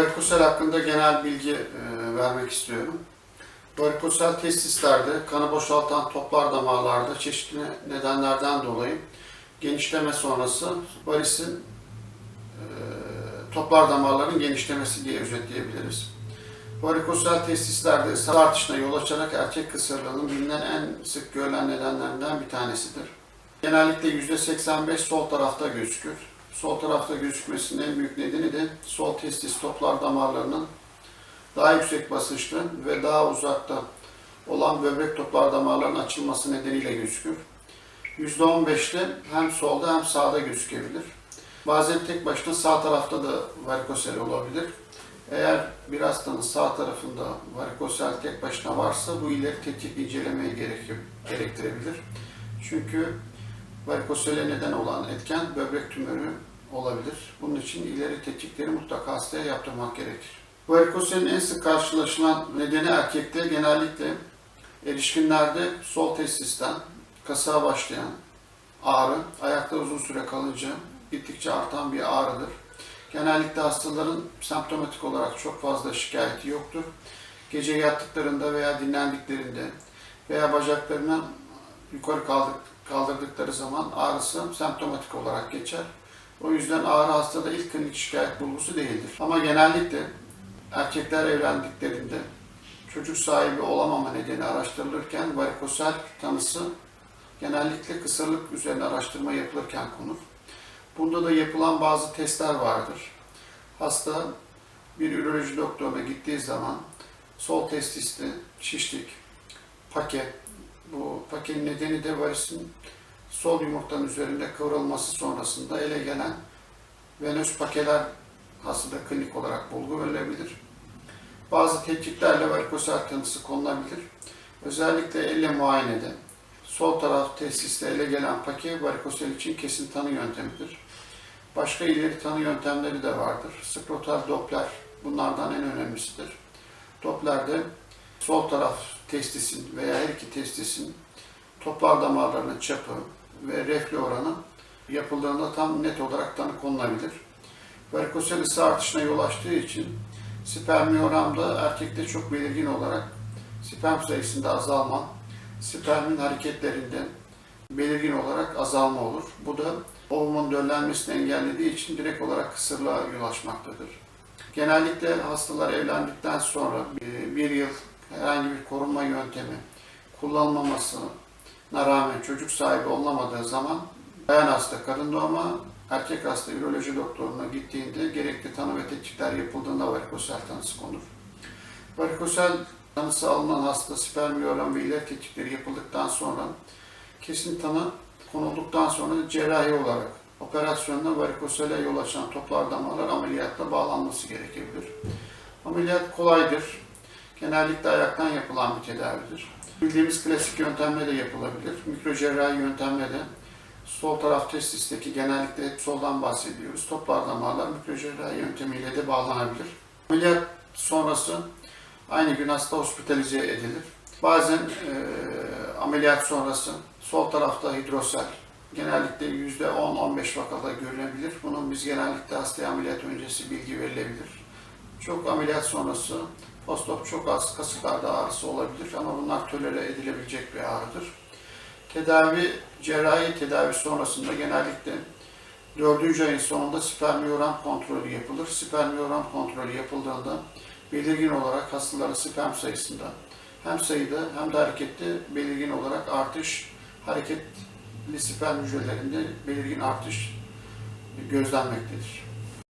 Varikosel hakkında genel bilgi e, vermek istiyorum. Varikosel testislerde kanı boşaltan toplar damarlarda çeşitli nedenlerden dolayı genişleme sonrası varisin e, toplar damarların genişlemesi diye özetleyebiliriz. Varikosel testislerde ısı artışına yol açarak erkek kısırlığının bilinen en sık görülen nedenlerinden bir tanesidir. Genellikle %85 sol tarafta gözükür. Sol tarafta gözükmesinin en büyük nedeni de sol testis toplar damarlarının daha yüksek basınçlı ve daha uzakta olan böbrek toplar damarlarının açılması nedeniyle gözükür. %15'te hem solda hem sağda gözükebilir. Bazen tek başına sağ tarafta da varikosel olabilir. Eğer bir hastanın sağ tarafında varikosel tek başına varsa bu ileri tetkik incelemeye gerekir, gerektirebilir. Çünkü varikosele neden olan etken böbrek tümörü olabilir. Bunun için ileri tetkikleri mutlaka hastaya yaptırmak gerekir. Varikoselin en sık karşılaşılan nedeni erkekte genellikle erişkinlerde sol testisten kasığa başlayan ağrı, ayakta uzun süre kalınca gittikçe artan bir ağrıdır. Genellikle hastaların semptomatik olarak çok fazla şikayeti yoktur. Gece yattıklarında veya dinlendiklerinde veya bacaklarını yukarı kaldır, kaldırdıkları zaman ağrısı semptomatik olarak geçer. O yüzden ağrı hastada ilk klinik şikayet bulgusu değildir. Ama genellikle erkekler evlendiklerinde çocuk sahibi olamama nedeni araştırılırken varikosel tanısı genellikle kısırlık üzerine araştırma yapılırken konur. Bunda da yapılan bazı testler vardır. Hasta bir üroloji doktoruna gittiği zaman sol testiste şişlik, pake, bu pakenin nedeni de varisin sol yumurtanın üzerinde kıvrılması sonrasında ele gelen venöz pakeler hastada klinik olarak bulgu verilebilir. Bazı tetkiklerle varikosel tanısı konulabilir. Özellikle elle muayenede sol taraf testiste ele gelen pake varikosel için kesin tanı yöntemidir. Başka ileri tanı yöntemleri de vardır. Skrotal Doppler bunlardan en önemlisidir. Doppler'de sol taraf testisin veya her iki testisin toplar damarlarının çapı ve reflü oranı yapıldığında tam net olarak tanı konulabilir. Varikosel ısı artışına yol açtığı için spermiyoramda erkekte çok belirgin olarak sperm sayısında azalma, spermin hareketlerinde belirgin olarak azalma olur. Bu da ovumun döllenmesini engellediği için direkt olarak kısırlığa yol açmaktadır. Genellikle hastalar evlendikten sonra bir- bir yıl herhangi bir korunma yöntemi kullanılmamasına rağmen çocuk sahibi olamadığı zaman bayan hasta kadın doğuma, erkek hasta üroloji doktoruna gittiğinde gerekli tanı ve tetkikler yapıldığında varikosel tanısı konur. Varikosel tanısı alınan hasta spermiyogram ve ileri tetkikleri yapıldıktan sonra kesin tanı konulduktan sonra cerrahi olarak operasyonla varikosele yol açan toplar damarlar ameliyatla bağlanması gerekebilir. Ameliyat kolaydır. Genellikle ayaktan yapılan bir tedavidir. Bildiğimiz klasik yöntemle de yapılabilir. Mikrocerrahi yöntemle de sol taraf testisteki genellikle hep soldan bahsediyoruz. Toplar damarlar mikrocerrahi yöntemiyle de bağlanabilir. Ameliyat sonrası aynı gün hasta hospitalize edilir. Bazen e, ameliyat sonrası sol tarafta hidrosel genellikle %10-15 vakada görülebilir. Bunun biz genellikle hastaya ameliyat öncesi bilgi verilebilir. Çok ameliyat sonrası postop çok az kasıklarda ağrısı olabilir ama bunlar tolere edilebilecek bir ağrıdır. Tedavi, cerrahi tedavi sonrasında genellikle dördüncü ayın sonunda spermiyogram kontrolü yapılır. Spermiyogram kontrolü yapıldığında belirgin olarak hastaların sperm sayısında hem sayıda hem de harekette belirgin olarak artış, hareketli sperm hücrelerinde belirgin artış gözlenmektedir.